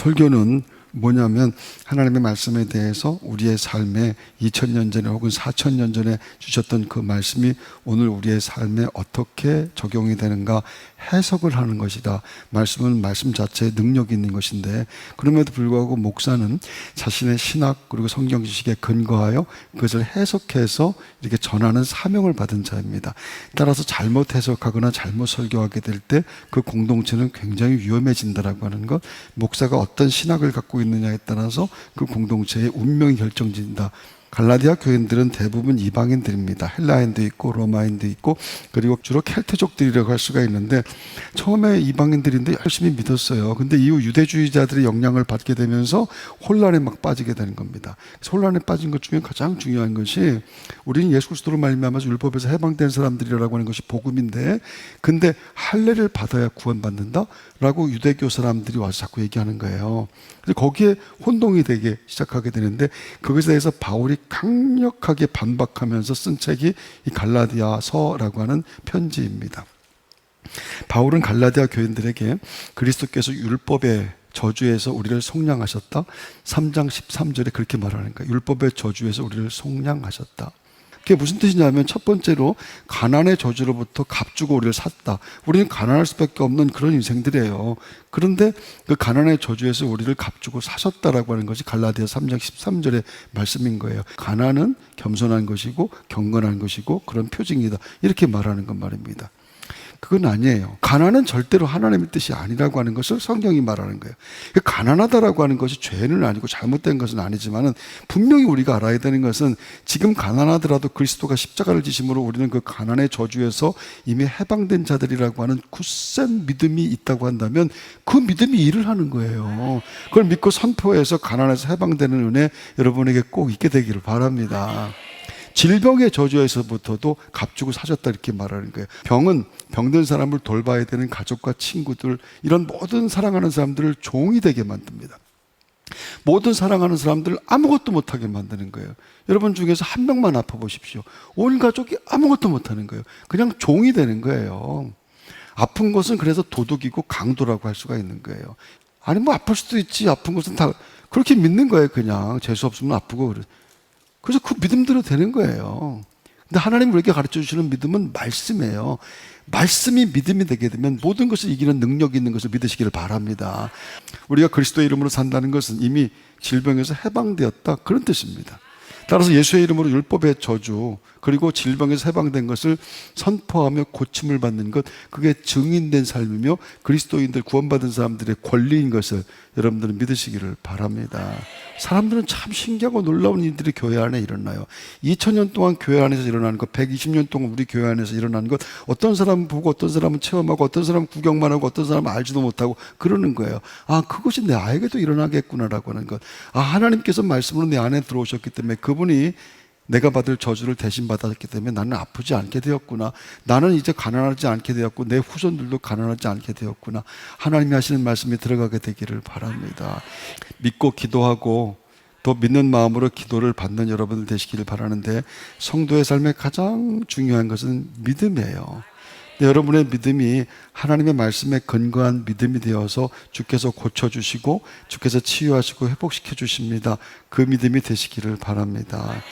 설교는 뭐냐면 하나님의 말씀에 대해서 우리의 삶에 2000년 전에 혹은 4000년 전에 주셨던 그 말씀이 오늘 우리의 삶에 어떻게 적용이 되는가 해석을 하는 것이다. 말씀은 말씀 자체에 능력이 있는 것인데 그럼에도 불구하고 목사는 자신의 신학 그리고 성경 지식에 근거하여 그것을 해석해서 이렇게 전하는 사명을 받은 자입니다. 따라서 잘못 해석하거나 잘못 설교하게 될 때 그 공동체는 굉장히 위험해진다라고 하는 것 목사가 어떤 신학을 갖고 있느냐에 따라서 그 공동체의 운명이 결정진다. 갈라디아 교인들은 대부분 이방인들입니다. 헬라인도 있고 로마인도 있고 그리고 주로 켈트족들이라고 할 수가 있는데 처음에 이방인들인데 열심히 믿었어요. 근데 이후 유대주의자들의 영향을 받게 되면서 혼란에 막 빠지게 되는 겁니다. 혼란에 빠진 것 중에 가장 중요한 것이 우리는 예수 그리스도로 말미암아서 율법에서 해방된 사람들이라고 하는 것이 복음인데 근데 할례를 받아야 구원받는다라고 유대교 사람들이 와서 자꾸 얘기하는 거예요. 그래서 거기에 혼동이 되게 시작하게 되는데 그것에 대해서 바울이 강력하게 반박하면서 쓴 책이 이 갈라디아서라고 하는 편지입니다. 바울은 갈라디아 교인들에게 그리스도께서 율법의 저주에서 우리를 속량하셨다. 3장 13절에 그렇게 거예요. 율법의 저주에서 우리를 속량하셨다. 그게 무슨 뜻이냐면 첫 번째로 가난의 저주로부터 값주고 우리를 샀다. 우리는 가난할 수밖에 없는 그런 인생들이에요. 그런데 그 가난의 저주에서 우리를 값주고 사셨다라고 하는 것이 갈라디아 3장 13절의 말씀인 거예요. 가난은 겸손한 것이고 경건한 것이고 그런 표징이다. 이렇게 말하는 건 말입니다. 그건 아니에요. 가난은 절대로 하나님의 뜻이 아니라고 하는 것을 성경이 말하는 거예요. 가난하다라고 하는 것이 죄는 아니고 잘못된 것은 아니지만은 분명히 우리가 알아야 되는 것은 지금 가난하더라도 그리스도가 십자가를 지심으로 우리는 그 가난의 저주에서 이미 해방된 자들이라고 하는 굳센 믿음이 있다고 한다면 그 믿음이 일을 하는 거예요. 그걸 믿고 선포해서 가난에서 해방되는 은혜 여러분에게 꼭 있게 되기를 바랍니다. 질병의 저주에서부터도 값주고 사셨다 이렇게 말하는 거예요. 병은 병든 사람을 돌봐야 되는 가족과 친구들 이런 모든 사랑하는 사람들을 종이 되게 만듭니다. 모든 사랑하는 사람들 아무것도 못하게 만드는 거예요. 여러분 중에서 한 명만 아파 보십시오. 온 가족이 아무것도 못하는 거예요. 그냥 종이 되는 거예요. 아픈 것은 그래서 도둑이고 강도라고 할 수가 있는 거예요. 아니 뭐 아플 수도 있지. 아픈 것은 다 그렇게 믿는 거예요. 그냥 재수 없으면 아프고 그래. 그래서 그 믿음대로 되는 거예요. 근데 하나님 우리에게 가르쳐 주시는 믿음은 말씀이에요. 말씀이 믿음이 되게 되면 모든 것을 이기는 능력이 있는 것을 믿으시기를 바랍니다. 우리가 그리스도의 이름으로 산다는 것은 이미 질병에서 해방되었다. 그런 뜻입니다. 따라서 예수의 이름으로 율법의 저주 그리고 질병에서 해방된 것을 선포하며 고침을 받는 것 그게 증인된 삶이며 그리스도인들 구원받은 사람들의 권리인 것을 여러분들은 믿으시기를 바랍니다. 사람들은 참 신기하고 놀라운 일들이 교회 안에 일어나요. 2000년 동안 교회 안에서 일어나는 것, 120년 동안 우리 교회 안에서 일어나는 것, 어떤 사람은 보고 어떤 사람은 체험하고 어떤 사람은 구경만 하고 어떤 사람은 알지도 못하고 그러는 거예요. 아, 그것이 내 아에게도 일어나겠구나라고 하는 것. 아, 하나님께서 말씀으로 내 안에 들어오셨기 때문에 그분이 내가 받을 저주를 대신 받았기 때문에 나는 아프지 않게 되었구나. 나는 이제 가난하지 않게 되었고 내 후손들도 가난하지 않게 되었구나. 하나님이 하시는 말씀이 들어가게 되기를 바랍니다. 믿고 기도하고 또 믿는 마음으로 기도를 받는 여러분들 되시기를 바라는데 성도의 삶에 가장 중요한 것은 믿음이에요. 네, 여러분의 믿음이 하나님의 말씀에 근거한 믿음이 되어서 주께서 고쳐주시고 주께서 치유하시고 회복시켜 주십니다. 그 믿음이 되시기를 바랍니다.